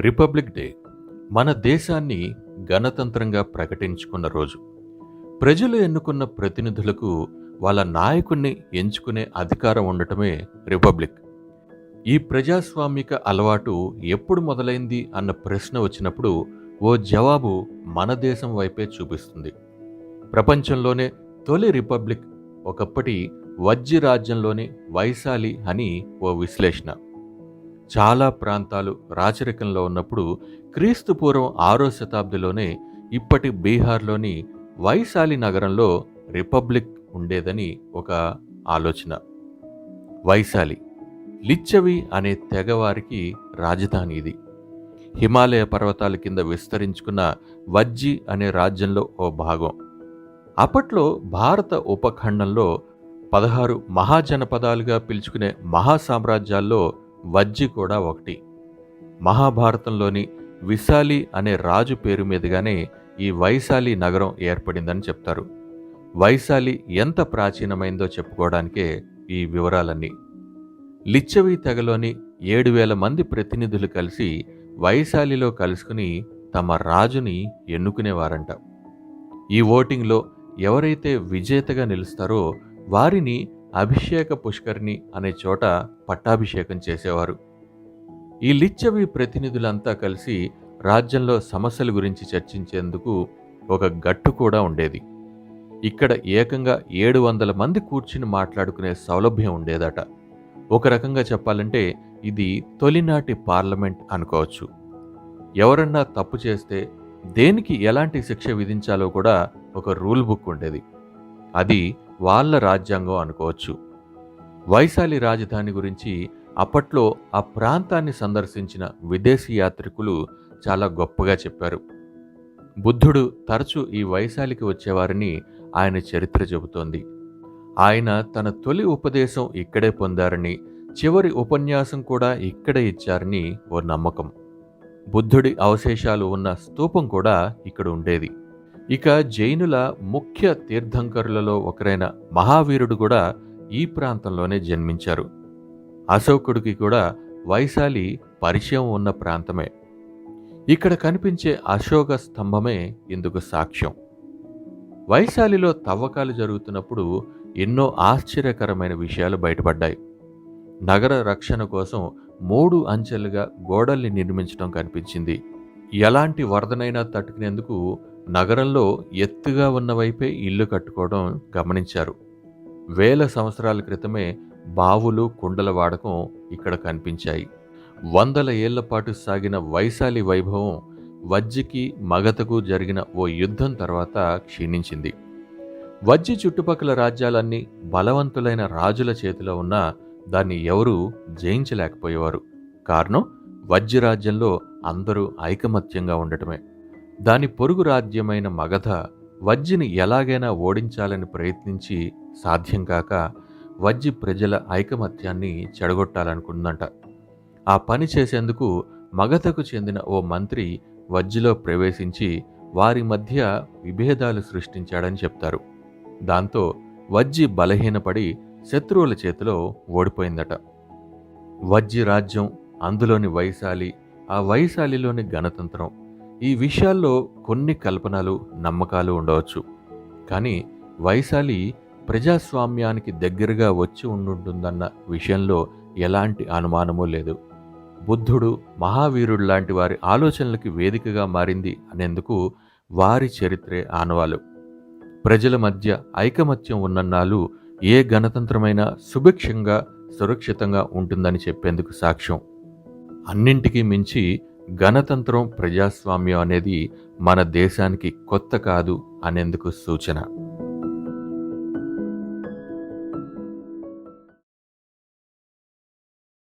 Republic day మన దేశాన్ని గణతంత్రంగా ప్రకటించుకున్న రోజు. ప్రజలు ఎన్నుకున్న ప్రతినిధులకు వాళ్ళ నాయకుణ్ణి ఎంచుకునే అధికారం ఉండటమే రిపబ్లిక్. ఈ ప్రజాస్వామిక అలవాటు ఎప్పుడు మొదలైంది అన్న ప్రశ్న వచ్చినప్పుడు ఓ జవాబు మన దేశం వైపే చూపిస్తుంది. ప్రపంచంలోనే తొలి రిపబ్లిక్ ఒకప్పటి వజ్జి రాజ్యంలోని వైశాలి అని ఓ విశ్లేషణ. చాలా ప్రాంతాలు రాచరికంలో ఉన్నప్పుడు క్రీస్తు పూర్వం ఆరో శతాబ్దిలోనే ఇప్పటి బీహార్లోని వైశాలి నగరంలో రిపబ్లిక్ ఉండేదని ఒక ఆలోచన. వైశాలి లిచ్చవి అనే తెగవారికి రాజధాని ఇది. హిమాలయ పర్వతాల కింద విస్తరించుకున్న వజ్జి అనే రాజ్యంలో ఓ భాగం. అప్పట్లో భారత ఉపఖండంలో పదహారు మహాజనపదాలుగా పిలుచుకునే మహాసామ్రాజ్యాల్లో వజ్జి కూడా ఒకటి. మహాభారతంలోని విశాలి అనే రాజు పేరు మీదుగానే ఈ వైశాలి నగరం ఏర్పడిందని చెప్తారు. వైశాలి ఎంత ప్రాచీనమైందో చెప్పుకోవడానికే ఈ వివరాలన్నీ. లిచ్చవి తెగలోని ఏడు వేల మంది ప్రతినిధులు కలిసి వైశాలిలో కలుసుకుని తమ రాజుని ఎన్నుకునేవారంట. ఈ ఓటింగ్లో ఎవరైతే విజేతగా నిలుస్తారో వారిని అభిషేక పుష్కరిణి అనే చోట పట్టాభిషేకం చేసేవారు. ఈ లిచ్చవి ప్రతినిధులంతా కలిసి రాజ్యంలో సమస్యల గురించి చర్చించేందుకు ఒక గట్టు కూడా ఉండేది. ఇక్కడ ఏకంగా ఏడు వందల మంది కూర్చుని మాట్లాడుకునే సౌలభ్యం ఉండేదట. ఒక రకంగా చెప్పాలంటే ఇది తొలినాటి పార్లమెంట్ అనుకోవచ్చు. ఎవరన్నా తప్పు చేస్తే దేనికి ఎలాంటి శిక్ష విధించాలో కూడా ఒక రూల్ బుక్ ఉండేది. అది వాళ్ళ రాజ్యాంగం అనుకోవచ్చు. వైశాలి రాజధాని గురించి అప్పట్లో ఆ ప్రాంతాన్ని సందర్శించిన విదేశీ యాత్రికులు చాలా గొప్పగా చెప్పారు. బుద్ధుడు తరచూ ఈ వైశాలికి వచ్చేవారని ఆయన చరిత్ర చెబుతోంది. ఆయన తన తొలి ఉపదేశం ఇక్కడే పొందారని చివరి ఉపన్యాసం కూడా ఇక్కడే ఇచ్చారని ఓ నమ్మకం. బుద్ధుడి అవశేషాలు ఉన్న స్తూపం కూడా ఇక్కడ ఉండేది. ఇక జైనుల ముఖ్య తీర్థంకరులలో ఒకరైన మహావీరుడు కూడా ఈ ప్రాంతంలోనే జన్మించారు. అశోకుడికి కూడా వైశాలి పరిచయం ఉన్న ప్రాంతమే. ఇక్కడ కనిపించే అశోక స్తంభమే ఇందుకు సాక్ష్యం. వైశాలిలో తవ్వకాలు జరుగుతున్నప్పుడు ఎన్నో ఆశ్చర్యకరమైన విషయాలు బయటపడ్డాయి. నగర రక్షణ కోసం మూడు అంచెలుగా గోడల్ని నిర్మించడం కనిపించింది. ఎలాంటి వరదనైనా తట్టుకునేందుకు నగరంలో ఎత్తుగా ఉన్న వైపే ఇల్లు కట్టుకోవడం గమనించారు. వేల సంవత్సరాల క్రితమే బావులు కుండల వాడకం ఇక్కడ కనిపించాయి. వందల ఏళ్ళ పాటు సాగిన వైశాలి వైభవం వజ్జికి మగతకు జరిగిన ఓ యుద్ధం తర్వాత క్షీణించింది. వజ్జి చుట్టుపక్కల రాజ్యాలన్నీ బలవంతులైన రాజుల చేతిలో ఉన్నా దాన్ని ఎవరూ జయించలేకపోయేవారు. కారణం వజ్జి రాజ్యంలో అందరూ ఐకమత్యంగా ఉండటమే. దాని పొరుగు రాజ్యమైన మగధ వజ్జిని ఎలాగైనా ఓడించాలని ప్రయత్నించి సాధ్యం కాక వజ్జి ప్రజల ఐకమత్యాన్ని చెడగొట్టాలనుకుందంట. ఆ పని చేసేందుకు మగధకు చెందిన ఓ మంత్రి వజ్జిలో ప్రవేశించి వారి మధ్య విభేదాలు సృష్టించాడని చెప్తారు. దాంతో వజ్జి బలహీనపడి శత్రువుల చేతిలో ఓడిపోయిందట. వజ్జి రాజ్యం అందులోని వైశాలి ఆ వైశాలిలోని గణతంత్రం. ఈ విషయాల్లో కొన్ని కల్పనలు నమ్మకాలు ఉండవచ్చు. కానీ వైశాలి ప్రజాస్వామ్యానికి దగ్గరగా వచ్చి ఉండుంటుందన్న విషయంలో ఎలాంటి అనుమానమూ లేదు. బుద్ధుడు మహావీరుడు లాంటి వారి ఆలోచనలకి వేదికగా మారింది అనేందుకు వారి చరిత్రే ఆనవాలు. ప్రజల మధ్య ఐకమత్యం ఉన్నన్నాళ్ళు ఏ గణతంత్రమైనా సుభిక్షంగా సురక్షితంగా ఉంటుందని చెప్పేందుకు సాక్ష్యం. అన్నింటికీ మించి గణతంత్రం ప్రజాస్వామ్యం అనేది మన దేశానికి కొత్త కాదు అనేందుకు సూచన.